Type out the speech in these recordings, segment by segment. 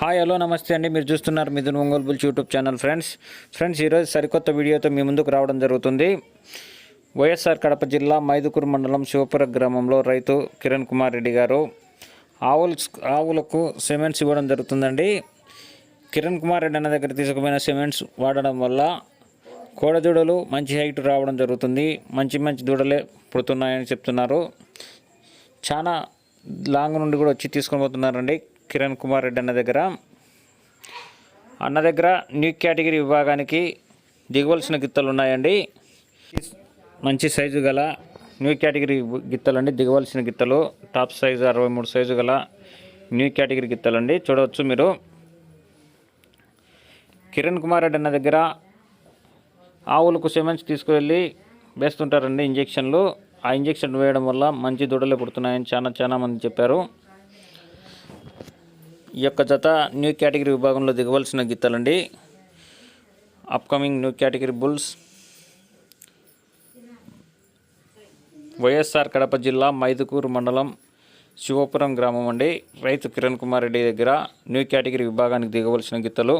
Hi hello నమస్తే అండి. మీరు చూస్తున్నారు Mithun Ongole bulls YouTube channel friends. Friends ఈరోజు సరికొత్త వీడియోతో మీ ముందుకు రావడం జరుగుతుంది. వైఎస్ఆర్ కడప జిల్లా మైదుకూరు మండలం శివపుర గ్రామంలో రైతు కిరణ్ కుమార్ రెడ్డి గారు ఆవులు ఆవులకు సిమెంట్స్ ఇవ్వడం జరుగుతుందండి. కిరణ్ కుమార్ రెడ్డి అన్న దగ్గర తీసుకుపోయిన సిమెంట్స్ వాడడం వల్ల కోడదూడలు మంచి హైట్ రావడం జరుగుతుంది. మంచి మంచి దూడలే పుడుతున్నాయని చెప్తున్నారు. చాలా లాంగ్ నుండి కూడా వచ్చి తీసుకొని పోతున్నారండి. కిరణ్ కుమార్ రెడ్డి అన్న దగ్గర. అన్న దగ్గర న్యూ కేటగిరీ విభాగానికి దిగవలసిన గిత్తలు ఉన్నాయండి. మంచి సైజు గల న్యూ కేటగిరీ గిత్తలండి దిగవలసిన గిత్తలు. టాప్ సైజు అరవై మూడు సైజు గల న్యూ కేటగిరీ గిత్తలండి. చూడవచ్చు మీరు. కిరణ్ కుమార్ రెడ్డి అన్న దగ్గర ఆవులకు సిమెంట్స్ తీసుకువెళ్ళి వేస్తుంటారండి ఇంజెక్షన్లు. ఆ ఇంజెక్షన్ వేయడం వల్ల మంచి దూడలే పుడుతున్నాయని చాలా చాలా మంది చెప్పారు. ఈ యొక్క జత న్యూ కేటగిరీ విభాగంలో దిగవలసిన గిత్తలండి upcoming new category bulls. YSR Kadapa జిల్లా మైదుకూరు మండలం శివపురం గ్రామం అండి. రైతు కిరణ్ కుమార్ రెడ్డి దగ్గర న్యూ కేటగిరీ విభాగానికి దిగవలసిన గీతలు.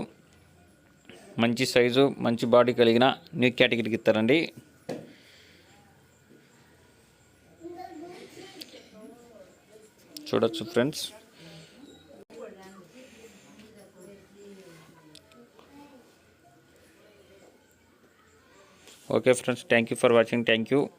మంచి సైజు మంచి బాడీ కలిగిన న్యూ కేటగిరీకి ఇస్తారండి చూడొచ్చు friends. okay friends thank you for watching. Thank you.